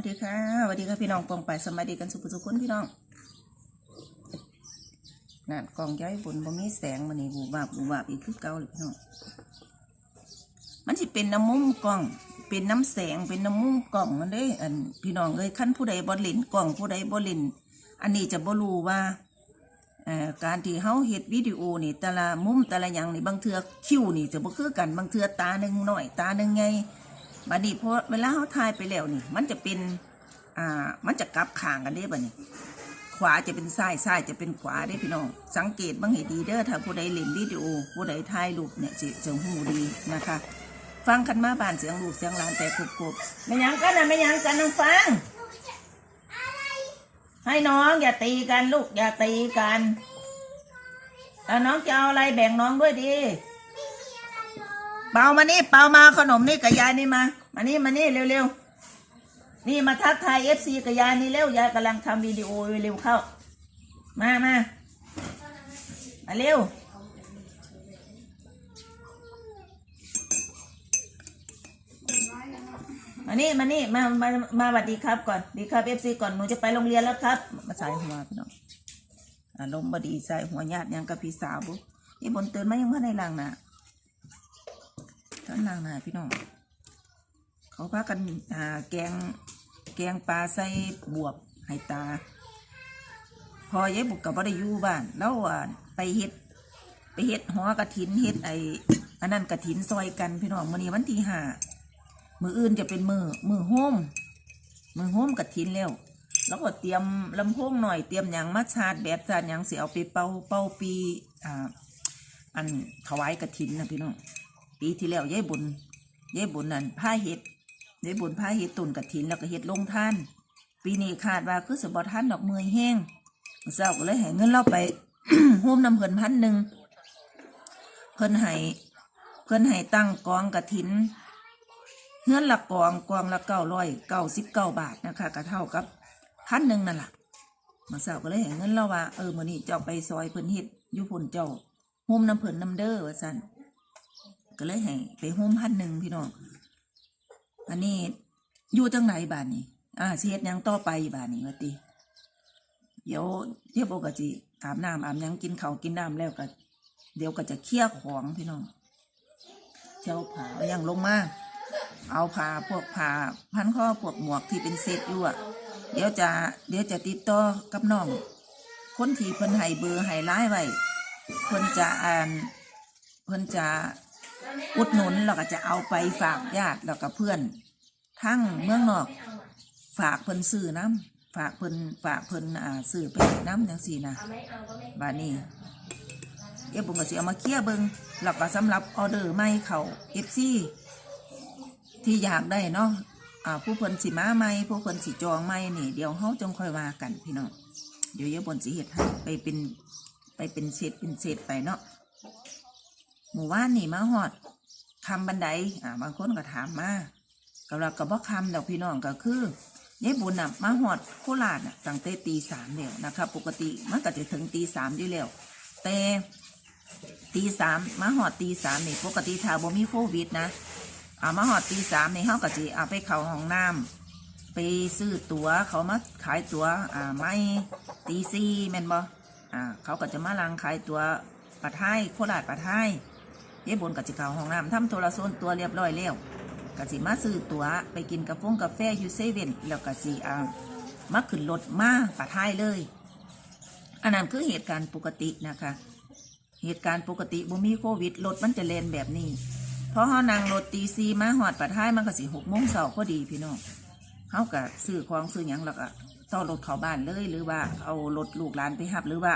วัสดีค่ะสวัสดีค่ะพี่น้องปองไปสวัสดีกันสุขสุขคนพี่น้องนั่นกล่องย้ายบนบ่มีแสงมันนี่บูบาบบูบาบอีกคือเก่าเลยพี่น้องมันสิเป็นน้ำมุมกล่อง เป็นน้ำแสงเป็นน้ำมุมกล่องมันเด้อันพี่น้องเอ้ยขั้นผู้ใดบ่เล่นกล่องผู้ใดบ่เล่นอันนี้จะบรู้ว่าการที่เฮาเฮ็ดวิดีโอนี่แต่ละมุมแต่ละอย่างนี่บางเทือคิวนี่จะบ่คือกันบางเทือตาหนึ่งหน้อยตาหนึ่งไง บัดนี้พอเวลาเขาถ่ายไปแล้วนี่ มันจะเป็น อ่า มันจะกลับข้างกันได้บัดนี้ ขวาจะเป็นซ้ายซ้ายจะเป็นขวาได้พี่น้อง สังเกตบ้างให้ดีเด้อถ้าผู้ใดเล่นวิดีโอผู้ใดถ่ายรูปเนี่ยจะจะหูดีนะคะ ฟังกันมาบ้านเสียงลูกเสียงหลานแต่กรุบๆไม่ยังกันนะไม่ยังกันน้องฟัง ให้น้องอย่าตีกันลูกอย่าตีกันแล้วน้องจะเอาอะไรแบ่งน้องด้วยดีเปามานี่เปามาขนมนี่กับยายนี่มา มานี่มานี่เร็วๆ นี่มาทักทายเอฟซีกับยายนี่เร็วยายกำลังทำวิดีโอเร็วเข้า มามามาเร็วมานี่มานี่มามามาสวัสดีครับก่อนดีครับเอฟซีก่อนหนูจะไปโรงเรียนแล้วครับ มาใส่หัวพี่น้องอารมณ์บดีใส่หัวญาติยังกับพี่สาวบุ๊นี่บนเตือนมายังว่าในหลังนะท่านนางนาพี่น้อง เขาพากันแกงแกงปลาใส่บวบให้ตา พอยายบุกกับบ่ได้อยู่บ้านแล้วไปเฮ็ด ไปเฮ็ดหอกระถินเฮ็ดไออันนั้นกระถินซอยกันพี่น้องมื้อนี้วันที่ห้ามืออื่นจะเป็นมือมือโฮมมือโฮมกระถินแล้วแล้วก็เตรียมลำโพงหน่อยเตรียมหยังมาชาดแบบชาดหยังเสิเอาไปเป่าเป่าปีอ่าอันถวายกระถินนะพี่น้องปีที่แล้วยายบุญยายบุญนั่นผ้าเห็ด ยายบุญผ้าเห็ดตุนกระถินแล้วก็เห็ดลงท่าน ปีนี้คาดว่าคือสบท่านดอกเมยแห้งเจ้าก็เลยให้เงินเราไปโฮมน้ำเพิ่นพันหนึ่งเพิ่นให้เพิ่นให้ตั้งกองกระถินเฮือนละกองกองละเก้าร้อยเก้าสิบเก้าบาทนะคะก็เท่ากับพันหนึ่งนั่นแหละมาเจ้าก็เลยให้เงินเราว่าเออมื้อนี้เจ้าไปซอยเพิ่นเฮ็ดอยู่พุ่นเจ้าโฮมน้ำเพิ่นน้ำเด้อว่าซั่นก็เลยให้ไปโฮมพันหนึ่งพี่น้อง อันนี้อยู่จังไหนบ้านนี้อ่าเฮ็ดยังต่อไปบ้านนี้ว่าติเดี๋ยวเทียบโอกจิอาบน้ำอาบยังกินข้าวกินน้ำแล้วก็ เดี๋ยวก็จะเคลียร์ของพี่น้องเช่าผ้าอาหยังลงมาเอาผ้าพวกผ้าพันข้อพวกหมวกที่เป็นเศษอยู่อะเดี๋ยวจะเดี๋ยวจะติดต่อกับน้องคนที่เพิ่นให้เบอร์ให้ไลน์ไว้เพิ่นจะอ่านเพิ่นจะ อุดหนุนแล้วก็จะเอาไปฝากญาติแล้วก็เพื่อน ทั้งเมืองนอก ฝากเพิ่นซื้อน้ำฝากเพิ่นฝากเพิ่นอ่าซื้อไปน้ำจังสี่นะบานี้เดี๋ยวผมก็สิเอามาเคลียเบิงแล้วก็สำหรับออเดอร์ใหม่เขาเอฟซีที่อยากได้เนาะอ่าผู้เพิ่นสิมาใหม่ผู้เพิ่นสิจองใหม่นี่ เดี๋ยวเฮาจงค่อยว่ากันพี่น้องเดี๋ยวเยอะบนสิเฮ็ดให้ไปเป็นไปเป็นเศษเป็นเศษไปเนาะ หมู่บ้านนี่มาหอดคำบันไดอ่าบางคนก็ถามมากับเราก็บอกคำดอกพี่น้องก็คือยายบุญน่ะมาหอดโคราชน่ะตั้งแต่ตีสามแล้วนะครับปกติมันก็จะถึงตีสามอยู่แล้วแต่ตีสามมาหอดตีสามนี่ปกติถ้าบ่มีโควิดนะอ่ามาหอดตีสามนี่เขาก็จะเอาไปเข้าห้องน้ำไปซื้อตั๋วเขามาขายตั๋วอ่าไม่ตีสี่แม่นบ่อ่าเขาก็จะมาลังขายตั๋วปะไทยโคราชปะไทย เย้บนกับจิเกาห้องน้ำทำโทรศัพท์ตัวเรียบร้อยแล้วกสิมาซื้อตัวไปกินกาแฟกาแฟยูเซเว่นแล้วก็สีอ่ามาขึ้นรถมาปะท้ายเลย อันนั้นคือเหตุการณ์ปกตินะคะ เหตุการณ์ปกติบ่มีโควิดรถมันจะเลนแบบนี้ เพราะเฮานั่งรถตีซีมาหอดปะท้ายมันก็สิหกโมงเช้าพอดีพี่น้องเฮาก็ซื้อของซื้อหยังแล้วก็ต่อรถเข้าบ้านเลยหรือว่าเอารถลูกหลานไปหับหรือว่า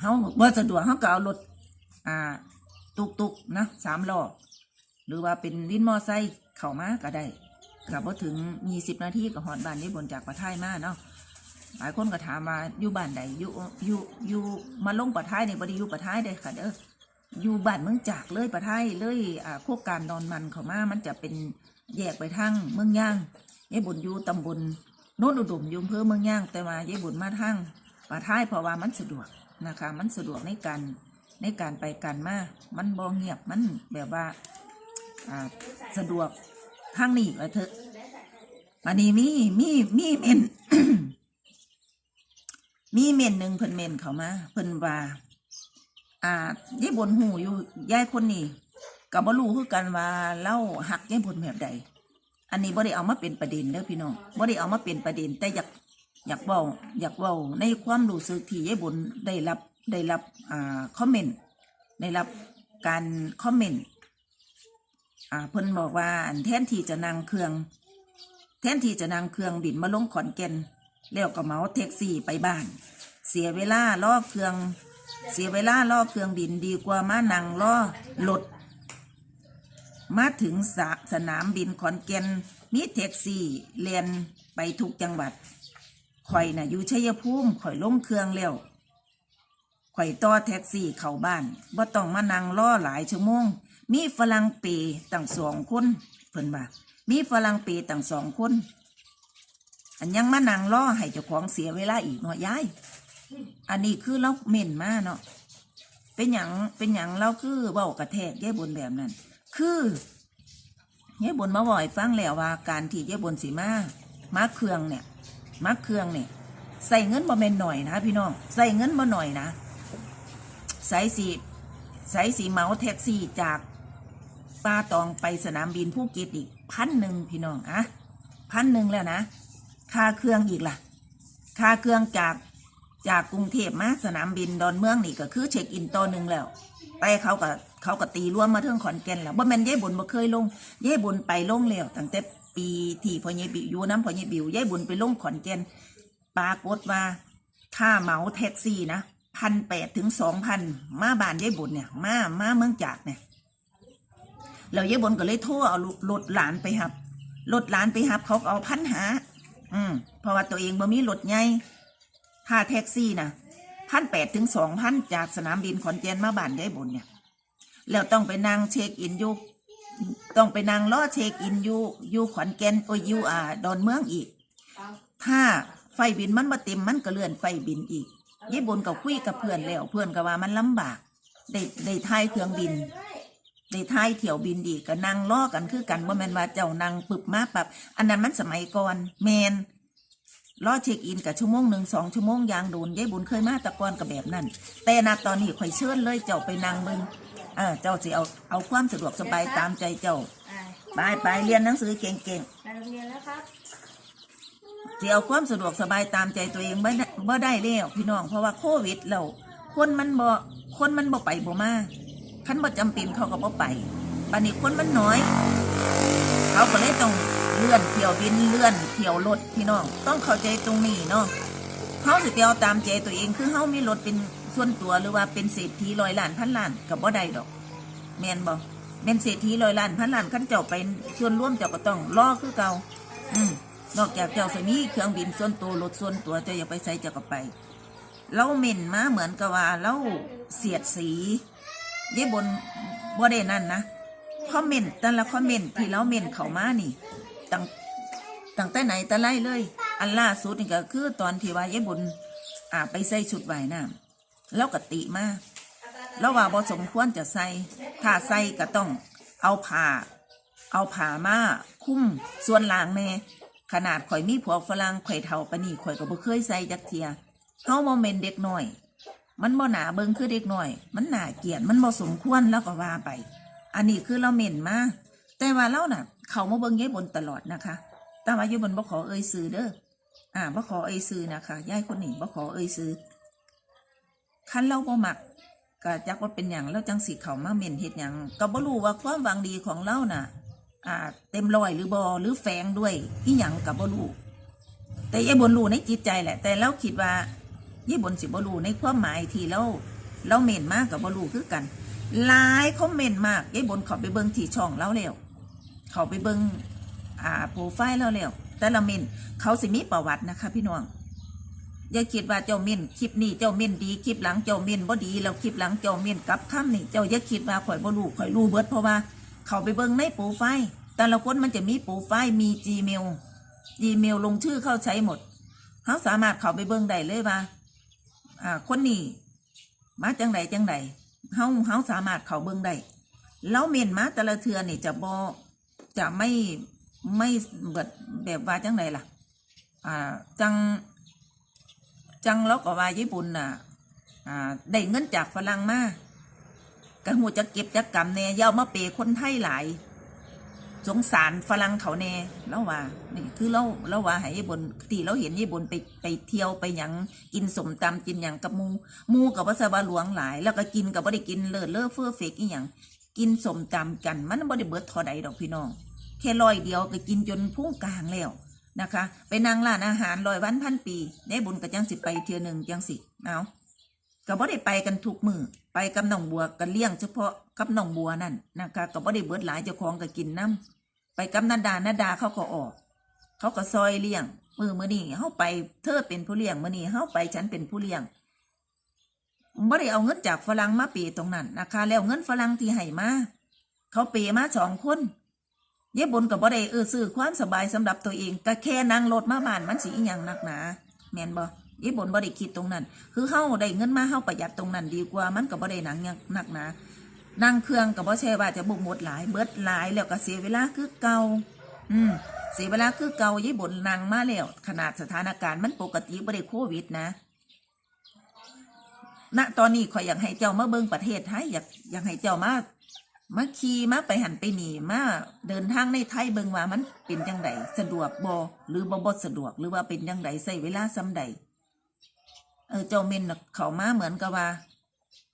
เฮาบ่สะดวกเฮาก็เอารถอ่า ตุกตุกๆนะสามล้อหรือว่าเป็นวินมอไซค์เข้ามาก็ได้กับพอถึงมีสิบนาทีก็หอดบ้านนี้บนจากปะท้ายมาเนาะหลายคนก็ถามมาอยู่บ้านใดอยู่อยู่อยู่มาลงปะท้ายนี่บไดีอยู่ปะท้ายเด้ค่ะเด้ออยู่บ้านเมืองจากเลยปะท้ายเลยอ่าโคกการดอนมันเข้ามามันจะเป็นแยกไปทางเมืองย่างยายบุญอยู่ตำบลโน้นอุดมยุมเพื่อเมืองย่างแต่ว่ายายบุญมาทางปะท้ายเพราะว่ามันสะดวกนะคะ มันสะดวกในการ ในการไปกันมา มันบองเงียบ มันแบบว่าสะดวกทางนี้ว่าเถอะวันนี้มีมีมีเม่นมีเม่นหนึ่งเพิ่นเม่นเขามาเพิ่นว่า อ่ายายบนหูอยู่ยายคนนี้ก็บ่รู้คือกันว่าเล่าหักยายบนแบบใด อันนี้บ่ได้เอามาเป็นประเด็นเด้อพี่น้องบ่ได้เอามาเป็นประเด็น แต่อยากอยากเว้าอยากเว้าในความรู้สึกที่ยายบนได้รับ ได้รับอ่าคอมเมนต์ได้รับการคอมเมนต์อ่าเพิ่นบอกว่าอันแทนที่จะนั่งเครื่อง แทนที่จะนั่งเครื่องบินมาลงขอนแก่นแล้วก็เหมาแท็กซี่ไปบ้าน เสียเวลาล่อเครื่อง เสียเวลาล่อเครื่องบินดีกว่ามานั่งล่อรถมาถึงสะสนามบินขอนแก่นมีแท็กซี่เลียนไปทุกจังหวัดข่อยน่ะอยู่ชัยภูมิข่อยลงเครื่องแล้ว ข่อยต่อแท็กซี่เข้าบ้านว่าต้องมานั่งล่อหลายชั่วโมง มีฝรั่งเปตั้งสองคนเพิ่นว่ามีฝรั่งเปตั้งสองคน อันยังมานั่งล่อให้เจ้าของเสียเวลาอีกเนาะยาย อันนี้คือเราเม่นมาเนาะเป็นอย่างเป็นอย่างเราคือเว้ากระแทกแยายบนแบบนั้น คือแยายบนมาบ่อยฟังแล้วว่าการที่แยายบนสีมามาเครื่องเนี่ยมาเครื่องเนี่ยใส่เงินบ่แม่นหน่อยนะพี่น้องใส่เงินบ่หน่อยนะ ใส่สีใส่สีเมาแท็กซี่จากป้าตองไปสนามบินภูเก็ตอีกพันหนึ่งพี่น้องอะพันหนึ่งแล้วนะ ค่าเครื่องอีกล่ะ ค่าเครื่องจากจากกรุงเทพมาสนามบินดอนเมืองนี่ก็คือเช็คอินตัวหนึ่งแล้วแต่เขาก็เขาก็ตีร่วมมาเทิงขอนแก่นแล้วบ่แม่นยายบุญบ่เคยลงยายบุญไปลงแล้วตั้งแต่ปีที่พ่อใหญ่บิวอยู่น้ำพ่อใหญ่บิวยายบุญไปลงขอนแก่นปรากฏว่าค่าเหมาแท็กซี่นะ พันแปดถึงสองพันมาบานยายบุญเนี่ย มามาเมืองจากเนี่ยแล้วยายบุญก็เลยโทรเอารถหลานไปหับรถหลานไปหับ เขาเอาพันหาอืมเพราะว่าตัวเองบ่มีรถใหญ่ค่าแท็กซี่นะพันแปดถึงสองพันจากสนามบินขอนแก่นมาบานยายบุญเนี่ยแล้วต้องไปนั่งเช็คอินอยู่ต้องไปนั่งล้อเช็คอินอยู่อยู่ขอนแก่นโอ้ยอยู่อ่าดอนเมืองอีก ถ้าไฟบินมันมาเต็มมันก็เลื่อนไฟบินอีก ยายบุญก็คุยกับเพื่อนแล้วเพื่อนก็ว่ามันลำบากได้ได้ทายเครื่องบินได้ทายเที่ยวบินอีกก็นั่งล้อกันคือกันว่าแมนว่าเจ้านั่งปึบมาปับอันนั้นมันสมัยก่อนแมนรอเช็คอินกับชั่วโมงหนึ่งสองชั่วโมงยางโดนยายบุญเคยมาแตะกอนกับแบบนั้น แต่ณตอนนี้ข่อยเชิญเลยเจ้าไปนางมึงเออเจ้าสิเอาเอาความสะดวกสบายตามใจเจ้าอ่าไปไปเรียนหนังสือเก่งไปโรงเรียนแล้วครับ ๆสิเอาความสะดวกสบายตามใจตัวเองไม่ได้บ่ได้แล้วพี่น้องเพราะว่าโควิดเราคนมันบ่คนมันบ่ไปบ่มาคันบ่จำเป็นเขาก็บ่ไปปันนี้คนมันน้อย เขาก็เลยต้องเลื่อนเที่ยวบินเลื่อนเที่ยวรถพี่น้อง ต้องเข้าใจตรงนี้เนาะเขาสิไปเอาตามใจตัวเองคือเขามีรถเป็นส่วนตัวหรือว่าเป็นเศรษฐีร้อยล้านพันล้านกับบ่ได้ดอกแม่นบ่แม่นเศรษฐีร้อยล้านพันล้านขั้นเจ้าไปส่วนร่วมเจ้าก็ต้องรอคือเก่า อืม นอกจากเจ้าสมีเครื่องบินส่วนตัวรถส่วนตัวเจ้าอย่าไปใส่เจ้าก็ไปเราเหม็นมาเหมือนกับว่าเราเสียดสียายบนบ่ได้นั่นนะคอมเมนต์แต่ละคอมเมนต์ที่เราเมนเขามานี่ตั้งตั้งแต่ไหนแต่ไรเลย อันล่าสุดนี่ก็คือตอนที่ว่ายายบุญอ่าไปใส่ชุดว่ายน้ำแล้วกติมาแล้วว่าบ่สมควรจะใส่ถ้าใส่ก็ต้องเอาผ้าเอาผ้ามาคุ้มส่วนล่างแน่ ขนาดข่อยมีผัวฝรั่งข่อยเท่าปนี่ข่อยก็บ่เคยใส่จักเทียเฮาบ่แม่นเด็กน้อย มันบ่หนาเบิ่งคือเด็กน้อย มันหนาเกลียดมันบ่สมควรแล้วก็ว่าไป อันนี้คือเราเม่นมาแต่ว่าเราน่ะ เขามาเบิ่งยายบนตลอดนะคะ แต่ว่ายายบนบ่ขอเอ่ยซื้อเด้ออ่าบ่ขอเอ่ยซื้อนะคะยายคนนี้บ่ขอเอ่ยซื้อคันเราบ่มักก็จักว่าเป็นหยังแล้วจังสิเขามาเม่นเฮ็ดหยังก็บ่รู้ว่าความหวังดีของเราน่ะ อ่า เต็มร้อยหรือบ่หรือแฝงด้วยอีหยังก็บ่รู้แต่ยายบนรู้ในจิตใจแหละ แต่เราคิดว่ายายบนสิบ่รู้ในความหมายที่เราเราเม่นมากกับบ่รู้คือกันหลายคอมเมนต์มากยายบนเขาไปเบิ่งที่ช่องเราแล้วเขาไปเบิ่งอ่าโปรไฟล์เราแล้วแต่ละเม่นเขาสิมีประวัตินะคะ พี่น้องอย่าคิดว่าเจ้าเม่นคลิปนี้เจ้าเม่นดีคลิปหลังเจ้าเม่นบ่ดีแล้วคลิปหลังเจ้าเม่นกลับคำนี่เจ้าอย่าคิดว่าข่อยบ่รู้ข่อยรู้เบิดเพราะว่า เขาไปเบิ่งในโปรไฟล์แต่ละคนมันจะมีโปรไฟล์มี Gmail Gmail ลงชื่อเข้าใช้หมดเขาสามารถเข้าไปเบิ่งได้เลยว่าอ่าคนนี้มาจังใดจังใดเฮาเฮาสามารถเข้าเบิ่งได้แล้วเมนมาแต่ละเทือนี่จะบ่จะไม่ไม่แบบแบบว่าจังไดล่ะอ่าจังจังแล้วก็ว่าญี่ปุ่นน่ะอ่าได้เงินจากฝรั่งมา ก็หูจะเก็บจะกำแน่อยามาเปยคนไทยหลาย สงสารฝรั่งเขาแน่แล้วว่านี่คือเราเราว่าให้ญี่ปุ่นทีเราเห็นญี่ปุ่นไปไปเที่ยวไปหยังกินสมตำกินหยังกับมูมูกับวัสบาหลวงหลาย แล้วก็กินกับบ่ได้กินเลิศเลอเฟื่อเฟกอีหยังกินสมตำกัน มันบ่ได้เบิดทอใดดอกพี่น้องแค่ร้อยเดียวก็กินจนพุ่งกลางแล้วนะคะ ไปนั่งร้านอาหารร้อยวันพันปี ได้บุญกับจังสิไปเทือหนึ่งจังสิเอา ก็บ่ได้ไปกันทุกมือไปกับน้องบัวกันเลี้ยงเฉพาะกับน้องบัวนั่นนะคะก็บ่ได้เบิดหลายเจ้าของก็กินน้ำไปกับนาดานาดาเขาก็ออก เขาก็ซอยเลี้ยงมือมือนี่เฮาไปเธอเป็นผู้เลี้ยงมือนี่เฮาไปฉันเป็นผู้เลี้ยงบ่ได้เอาเงินจากฝรั่งมาเปย์ตรงนั้นนะคะ แล้วเงินฝรั่งที่ให้มาเขาเปย์มาสองคนเย่บนกับบ่ได้เออซื้อความสบายสำหรับตัวเองก็แค่นั่งรถมาบ้านมันสิอีหยังหนักหนาแมนบ่ เย่บนบ่ได้คิดตรงนั้น คือเฮาได้เงินมาเฮาประหยัดตรงนั้นดีกว่ามันก็บ่ได้หนังหนักหนานั่งเครื่องก็บ่ใช่ว่าจะบุกหมดหลายเบิดหลายแล้วก็เสียเวลาคือเก่าอืมเสียเวลาคือเก่าเย่บนนั่งมาแล้ว ขนาดสถานการณ์มันปกติบ่ได้โควิดนะณตอนนี้ขอยอยากให้เจ้ามาเบิ่งประเทศไทยอยากอยากให้เจ้ามามาขี่มาไปหันไปหนีมาเดินทางในไทยเบิ่งว่ามันเป็นจังไดสะดวกบ่หรือบ่บ่สะดวกหรือว่าเป็นจังไดใช้เวลาส่ำใด เออเจ้าเม่นน่ะเขามาเหมือนกับว่า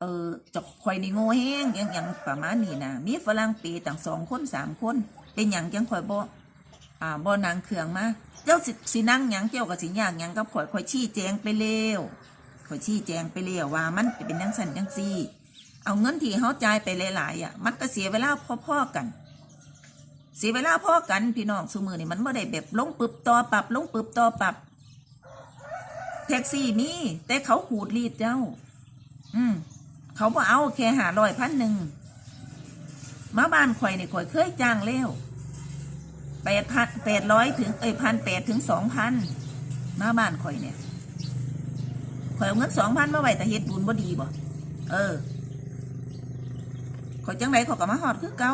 เออจอกข่อยนี่โง่แห้งอยังอยังประมาณนี้นะมีฝรั่งปีต่างสองคนสามคน เป็นหยังจังข่อยบ่อ่าบ่นางเครืองมาเจ้าสิสินั่งหยังเจ้าก็สิยากหยังกับข่อยข่อยชี้แจงไปเร็วข่อยชี้แจงไปเร็วว่ามันเป็นจังซั่นจังซี่ เอาเงินที่เขาจ่ายไปหลายๆอะ มันก็เสียเวลาพ่อๆกันเสียเวลาพ่อกันพี่น้องสมือนี่มันไม่ได้แบบลงปึบต่อปรับลงปึบต่อปรับ ท็กซี่มีแต่เขาขูดรีดเจ้า อืมเขาบ่เอาแค่หาร้อยพันหนึ่งมาบ้านข่อยนี่ข่อยเคยจ้างแล้วแปดพันแปดร้อยถึงเอ้ยพันแปดถึงสองพันมาบ้านข่อยเนี่ยข่อยเอาเงินสองพันมาไว้แต่เฮ็ดบุญบ่ดีบ่เออข่อยจังไรข่อยก็มาหอดคือเก่า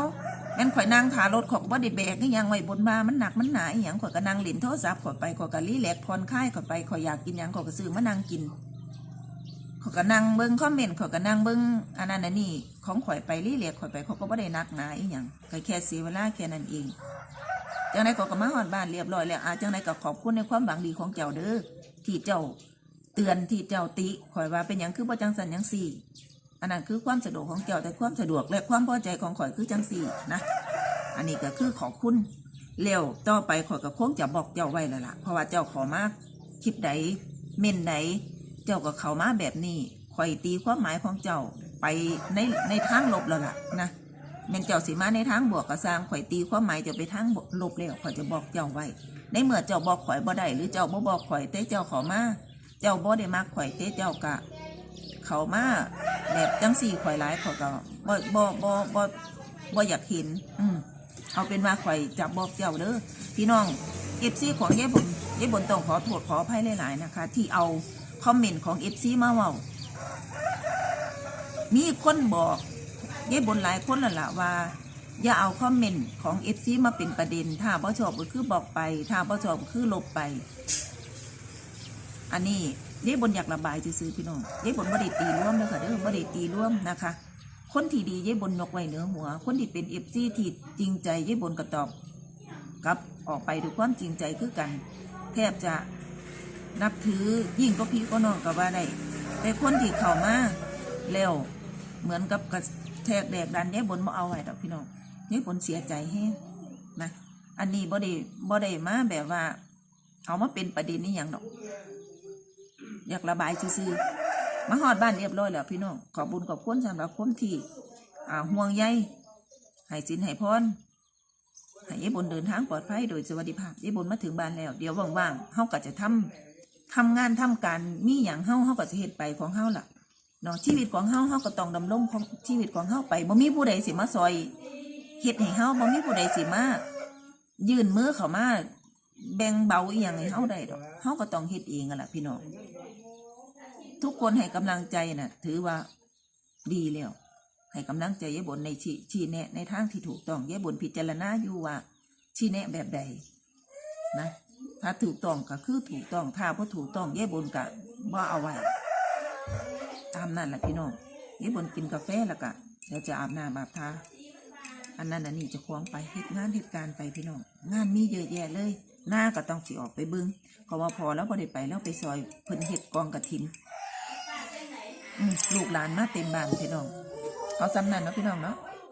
แม่นข่อยนั่งถารถขอยก็บ่ได้แบกนี่ยังไว้บนมามันหนักมันหนาอหย่างข่อยก็นั่งเล่นโทรศัพท์ข่อยไปข่อยก็รีแลกผ่อนคลายข่อยไปข่อยอยากกินหยังข่อยก็ซื้อมานั่งกินข่อยก็นั่งเบิ่งคอมเมนต์ข่อยก็นั่งเบิ่งอันนั้นอันนี้ของข่อยไปรีแลกข่อยไปข่อยก็บ่ได้หนักหนาอีหยังก็แค่เสียเวลาแค่นั้นเองจังไรข่อยก็มาหอดบ้านเรียบร้อยแล้วอาจังไรก็ขอบคุณในความหวังดีของเจ้าเด้อที่เจ้าเตือนที่เจ้าติข่อยว่าเป็นหยังคือบ่จังสันจังสี่ อันนั้นคือความสะดวกของเจ้าแต่ความสะดวกและความพอใจของข่อยคือจังสี่นะอันนี้ก็คือขอบคุณเร็วต่อไปข่อยก็คงจะบอกเจ้าไว้แล้วล่ะเพราะว่าเจ้าขอมาคลิปใดเม่นใดเจ้าก็เข้ามาแบบนี้ข่อยตีความหมายของเจ้าไปในในทางลบแล้วล่ะนะเม่นเจ้าสิมาในทางบวกก็สร้างข่อยตีความหมายจะไปทางลบแล้วข่อยจะบอกเจ้าไว้ ในเมื่อเจ้าบอกข่อยบ่ได้หรือเจ้าบ่บอกข่อยแต่เจ้าขอมาเจ้าบ่ได้มักข่อยแต่เจ้ากะ เขามาแบบจังสี่ข่อยหลายข่อยก็บ่บ่บ่บ่บ่อยากเห็น อืมเอาเป็นว่าข่อยจับบอกเจ้าเด้อพี่น้องเอฟซีของเย้บนเย้บนต้องขอโทษขออภัยหลายๆนะคะ ที่เอาคอมเมนต์ของเอฟซีมาเว้ามีคนบอกเย้บนหลายคนล้วล่ะว่า อย่าเอาคอมเมนต์ของเอฟซีมาเป็นประเด็น ถ้าบ่ชอบก็คือบอกไป ถ้าบ่ชอบก็คือลบไป อันนี้ เย้บนอยากระบายซื่อพี่น้องเย้บนบ่ได้ตีร่วมเลยค่ะเด้อบ่ได้ตีร่วมนะคะ คนที่ดีเย้บนยกไว้เหนือหัว คนที่เป็นเอฟซีที่จริงใจเย้บนกระตอบกลับออกไปด้วยความจริงใจคือกัน แทบจะนับถือยิ่งก็พี่ก็น้องก็ว่าได้แต่คนที่เข้ามาแล้วเหมือนกับกระแทกแดกดันเย้บนมาเอาไว้ดอกพี่น้องเย้บนเสียใจแห้งนะอันนี้บ่ได้บ่ได้มาแบบว่า เอามาเป็นประเด็นนี้อย่างดอก อยากระบายซื่อๆมาหอดบ้านเรียบร้อยแล้วพี่น้องขอบุญขอบคุณสำหรับคนที่อ่าห่วงใยให้สินให้พรให้ยายบุญเดินทางปลอดภัยโดยสวัสดิภาพยายบุญมาถึงบ้านแล้ว เดี๋ยวว่างๆเฮาก็จะทำทำงานทำการมีอย่างเฮาเฮาก็จะเฮ็ดไปของเฮาล่ะเนาะชีวิตของเฮาเฮาก็ต้องดำรงของชีวิตของเฮาไปบ่มีผู้ใดสิมาซอยเฮ็ดให้เฮาบ่มีผู้ใดสิมายื่นมือเข้ามาแบ่งเบาอีหยังให้เฮาได้ดอกเฮาก็ต้องเฮ็ดเองอะล่ะพี่น้อง ทุกคนให้กำลังใจน่ะ ถือว่าดีแล้วให้กำลังใจยายบนในชี้ชี้แนะในทางที่ถูกต้องยายบนพิจารณาอยู่ว่าชี้แนะแบบใดนะถ้าถูกต้องก็คือถูกต้องถ้าบ่ถูกต้องเย่บนกะบ่เอาไว้ตามนั่นแหละพี่น้องเย่บนกินกาแฟแล้วก็เดี๋ยวจะอาบน้ำอาบทาอันนั้นอันนี้จะควงไปเฮ็ดงานเฮ็ดการณ์ไปพี่น้องงานมีเยอะแยะเลยหน้าก็ต้องสิออกไปเบึงเพราะว่าพอแล้วบ่ได้ไปแล้วไปซอยเพิ่นเฮ็ดกองกระถิน ลูกหลานมาเต็มบ้านพี่น้องเอาซ้ำนั่นเนาะพี่น้องเนาะ